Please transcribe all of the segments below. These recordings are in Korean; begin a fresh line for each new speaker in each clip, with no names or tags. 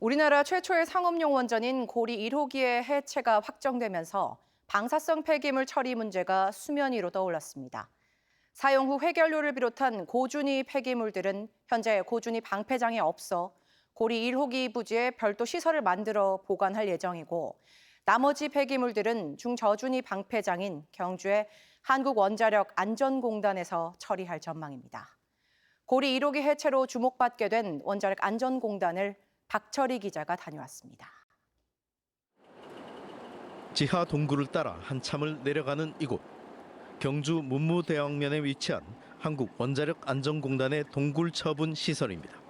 우리나라 최초의 상업용 원전인 고리 1호기의 해체가 확정되면서 방사성 폐기물 처리 문제가 수면 위로 떠올랐습니다. 사용 후 회결료를 비롯한 고준위 폐기물들은 현재 고준위 방패장에 없어 고리 1호기 부지에 별도 시설을 만들어 보관할 예정이고 나머지 폐기물들은 중저준위 방패장인 경주의 한국원자력 안전공단에서 처리할 전망입니다. 고리 1호기 해체로 주목받게 된 원자력 안전공단을 박철희 기자가 다녀왔습니다.
지하 동굴을 따라 한참을 내려가는 이곳. 경주 문무대왕면에 위치한 한국 원자력 안전공단의 동굴 처분 시설입니다.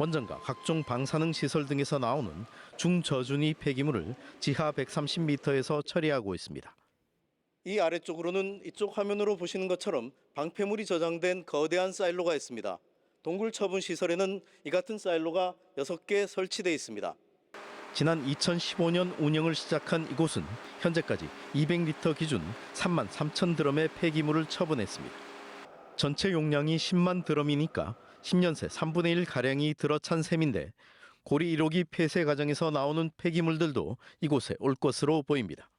원전과 각종 방사능 시설 등에서 나오는 중저준위 폐기물을 지하 130m에서 처리하고 있습니다. 이 아래쪽으로는 이쪽 화면으로 보시는 것처럼 방패물이 저장된 거대한 사일로가 있습니다. 동굴 처분 시설에는 이 같은 사일로가 6개 설치되어 있습니다. 지난 2015년 운영을 시작한 이곳은 현재까지 200리터 기준 3만 3천 드럼의 폐기물을 처분했습니다. 전체 용량이 10만 드럼이니까 10년 새 3분의 1 가량이 들어찬 셈인데 고리 1호기 폐쇄 과정에서 나오는 폐기물들도 이곳에 올 것으로 보입니다.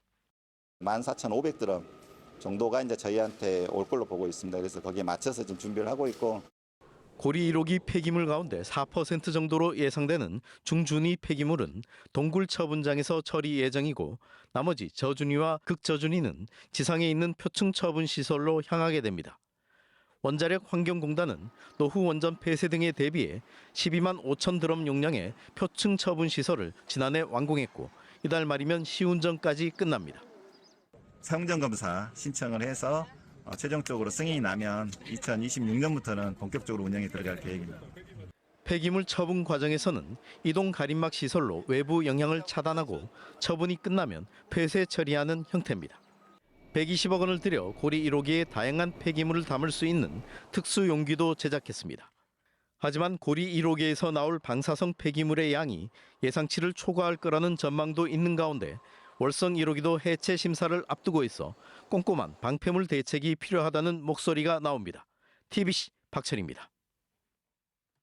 14,500 드럼 정도가 이제 저희한테 올 걸로 보고 있습니다. 그래서 거기에 맞춰서 지금 준비를 하고 있고
고리 1호기 폐기물 가운데 4% 정도로 예상되는 중준위 폐기물은 동굴 처분장에서 처리 예정이고 나머지 저준위와 극저준위는 지상에 있는 표층 처분 시설로 향하게 됩니다. 원자력 환경공단은 노후 원전 폐쇄 등에 대비해 12만 5천 드럼 용량의 표층 처분 시설을 지난해 완공했고 이달 말이면 시운전까지 끝납니다.
사용전 검사 신청을 해서 어, 최종적으로 승인이 나면 2026년부터는 본격적으로 운영에 들어갈 계획입니다.
폐기물 처분 과정에서는 이동 가림막 시설로 외부 영향을 차단하고 처분이 끝나면 폐쇄 처리하는 형태입니다. 120억 원을 들여 고리 1호기에 다양한 폐기물을 담을 수 있는 특수 용기도 제작했습니다. 하지만 고리 1호기에서 나올 방사성 폐기물의 양이 예상치를 초과할 거라는 전망도 있는 가운데 월성 1호기도 해체 심사를 앞두고 있어 꼼꼼한 방패물 대책이 필요하다는 목소리가 나옵니다. TBC 박철입니다.